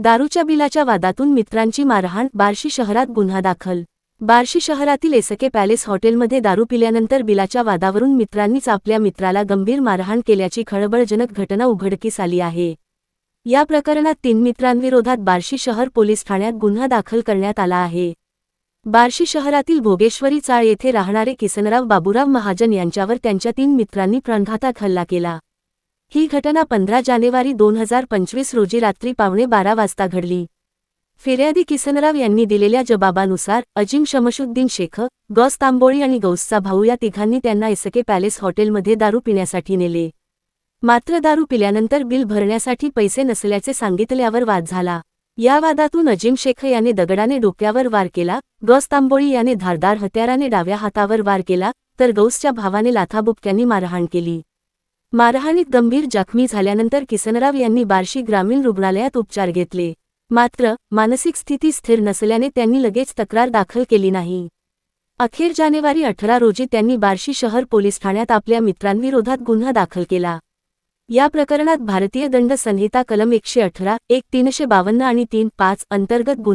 दारूच्या बिलाच्या वादातून मित्रांची मारहाण बार्शी शहरात गुन्हा दाखल. बार्शी शहरातील एसके पॅलेस हॉटेलमध्ये दारू पिल्यानंतर बिलाच्या वादावरून मित्रांनीच आपल्या मित्राला गंभीर मारहाण केल्याची खळबळजनक घटना उघडकीस आली आहे. या प्रकरणात तीन मित्रांविरोधात बार्शी शहर पोलीस ठाण्यात गुन्हा दाखल करण्यात आला आहे. बार्शी शहरातील भोगेश्वरी चाळ येथे राहणारे किसनराव बाबूराव महाजन यांच्यावर त्यांच्या तीन मित्रांनी प्राणघातक हल्ला केला. ही घटना पंधरा जानेवारी दोन हजार पंचवीस रोजी रात्री पावणे बारा वाजता घडली. फिर्यादी किसनराव यांनी दिलेल्या जबाबानुसार अजिम शमशुद्दीन शेख गौस तांबोळी आणि गौसचा भाऊ या तिघांनी त्यांना एसके पॅलेस हॉटेलमध्ये दारू पिण्यासाठी नेले. मात्र दारू पिल्यानंतर बिल भरण्यासाठी पैसे नसल्याचे सांगितल्यावर वाद झाला. या वादातून अजिम शेख याने दगडाने डोक्यावर वार केला गौस तांबोळी याने धारदार हत्याराने डाव्या हातावर वार केला तर गौसच्या भावाने लाथाबुक्क्यांनी मारहाण केली. मारहाणीत गंभीर जखमी झाल्यानंतर किसनराव यांनी बार्शी ग्रामीण रुग्णालयात उपचार घेतले. मात्र मानसिक स्थिती स्थिर नसल्याने त्यांनी लगेच तक्रार दाखल केली नाही. अखेर जानेवारी अठरा रोजी त्यांनी बार्शी शहर पोलीस ठाण्यात आपल्या मित्रांविरोधात गुन्हा दाखल केला. या प्रकरणात भारतीय दंड संहिता कलम एकशे अठरा एक तीनशे बावन्न आणि तीन पाच अंतर्गत गुन्हा